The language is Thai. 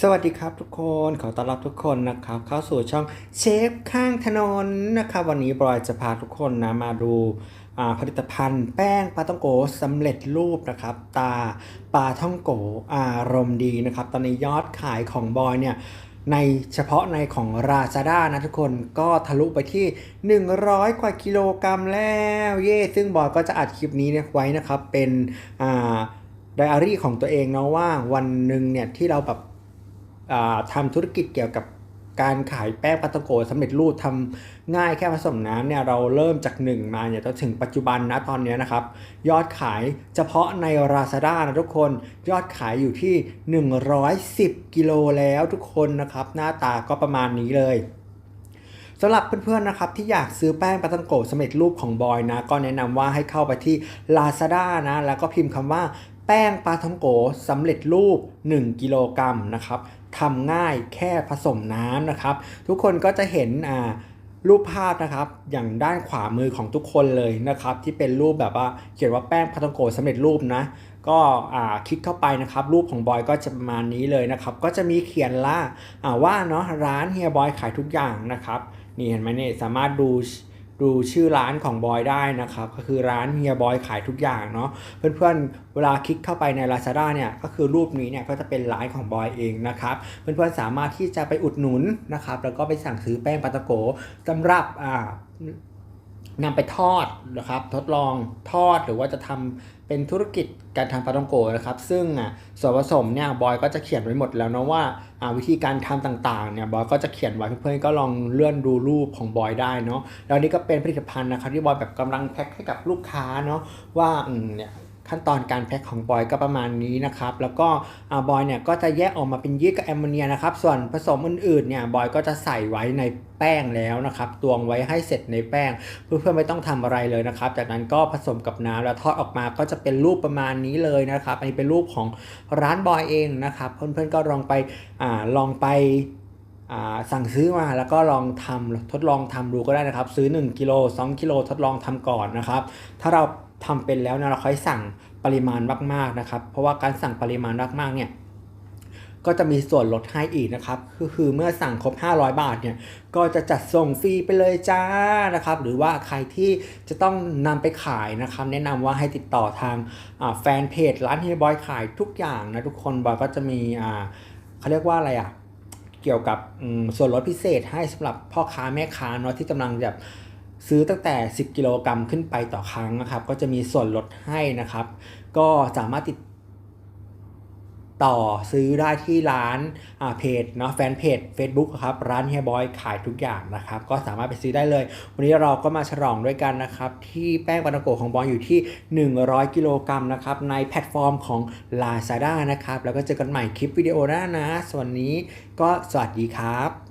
สวัสดีครับทุกคนขอต้อนรับทุกคนนะครับ เข้าสู่ช่องเชฟข้างถนนนะครับ วันนี้บอยจะพาทุกคนนะมาดูผลิตภัณฑ์แป้งปลาท่องโกสำเร็จรูปนะครับ ตาปลาท่องโกอารมณ์ดีนะครับ ตอนนี้ยอดขายของบอยเนี่ยในเฉพาะในของ Lazada นะทุกคนก็ทะลุไปที่ 100 กว่ากิโลกรัมแล้วเย่ซึ่งบอยก็จะอัดคลิปนี้เนี่ยไว้นะครับ เป็นไดอารี่ของตัวเองเนาะว่าวันหนึ่งเนี่ยที่เราแบบ ทำธุรกิจเกี่ยวกับการขายแป้งปาตองโกสำเร็จรูปทำง่ายแค่ผสมน้ำเนี่ยเราเริ่มจาก 1 มาเนี่ยจนถึงปัจจุบันนะตอนนี้นะครับ ยอดขายเฉพาะใน Lazada นะทุกคนยอดขายอยู่ที่ 110 กิโลแล้วทุกคนนะครับ หน้าตาก็ประมาณนี้เลยสำหรับเพื่อนๆนะครับที่อยากซื้อแป้งปาตังโกะสำเร็จรูปของบอยนะก็แนะนำว่าให้เข้าไปที่ Lazada นะแล้วก็พิมพ์คำว่าแป้งปาท่องโกสำเร็จรูป 1 กิโลกรัมนะครับ ทำง่ายแค่ผสมน้ำนะครับ ทุกคนก็จะเห็นอ่ารูปภาพนะครับอย่างด้านขวามือของทุกคนเลยนะครับ ที่เป็นรูปแบบว่าเขียนว่าแป้งปลาทองโกสำเร็จรูปนะ ก็อ่าคลิกเข้าไปนะครับ รูปของบอยก็จะประมาณนี้เลยนะครับ ก็จะมีเขียนล่าอ่าว่าเนาะร้านเฮียบอยขายทุกอย่างนะครับ นี่เห็นไหมเนี่ยสามารถดู ดูชื่อร้านของบอยได้นะครับ ก็คือร้านเฮียบอยขายทุกอย่างเนาะเพื่อนๆ เวลาคลิกเข้าไปใน Lazada เนี่ยก็คือรูปนี้เนี่ยก็จะเป็นร้านของบอยเองนะครับเพื่อนๆสามารถที่จะไปอุดหนุนนะครับแล้วก็ไปสั่งซื้อแป้งปาตะโกสำหรับอ่า นำไปทอดนะครับ ทดลองทอดหรือว่าจะทำเป็นธุรกิจการทำปาตองโกนะครับ ซึ่งส่วนผสมเนี่ยบอยก็จะเขียนไว้หมดแล้วนะว่าวิธีการทำต่างๆเนี่ยบอยก็จะเขียนไว้เพื่อนๆก็ลองเลื่อนดูรูปของบอยได้เนาะแล้วนี่ก็เป็นผลิตภัณฑ์นะครับที่บอยแบบกำลังแพ็คให้กับลูกค้าเนาะว่าเนี่ย ขั้นตอนการแพ็คของบอยก็ประมาณนี้นะครับ แล้วก็บอยเนี่ยก็จะแยกออกมาเป็นยีสต์กับแอมโมเนียนะครับ ส่วนผสมอื่นๆเนี่ยบอยก็จะใส่ไว้ในแป้งแล้วนะครับ ตวงไว้ให้เสร็จในแป้ง เพื่อนๆไม่ต้องทำอะไรเลยนะครับ จากนั้นก็ผสมกับน้ำแล้วทอดออกมาก็จะเป็นรูปประมาณนี้เลยนะครับ อันนี้เป็นรูปของร้านบอยเองนะครับ เพื่อนๆก็ลองไปอลองไปสั่งซื้อมาแล้วก็ลองทำทดลองทำดูก็ได้นะครับ ซื้อ 1กิโล2กิโลทดลองทำก่อนนะครับ ถ้าเรา ทำเป็นแล้วนี่ยเราค่อยสั่งปริมาณมากๆนะครับ เพราะว่าการสั่งปริมาณมากๆเนี่ยก็จะมีส่วนลดให้อีกนะครับก็คือเมื่อสั่งครบ 500 บาทเนี่ยก็จะจัดส่งฟรีไปเลยจ้านะครับ หรือว่าใครที่จะต้องนำไปขายนะครับ แนะนำว่าให้ติดต่อทางแฟนเพจร้านเฮียบอยขายทุกอย่างนะทุกคนบอยก็จะมีอ่าเขาเรียกว่าอะไรอะเกี่ยวกับส่วนลดพิเศษให้สำหรับพ่อค้าแม่ค้าเนาะที่กำลังแบบ ซื้อตั้งแต่ 10 กิโลกรัมขึ้นไปต่อครั้งนะครับ ก็จะมีส่วนลดให้นะครับ ก็สามารถติดต่อซื้อได้ที่ร้านอ่าเพจเนาะแฟนเพจ Facebook ครับร้านเฮียบอยขายทุกอย่างนะครับ ก็สามารถไปซื้อได้เลย วันนี้เราก็มาฉลองด้วยกันนะครับ ที่แป้งปานาโกของบอยอยู่ที่ 100 กิโลกรัมนะครับ ในแพลตฟอร์มของ Lazada นะครับ แล้วก็เจอกันใหม่คลิปวิดีโอหน้านะส่วนนี้ก็สวัสดีครับ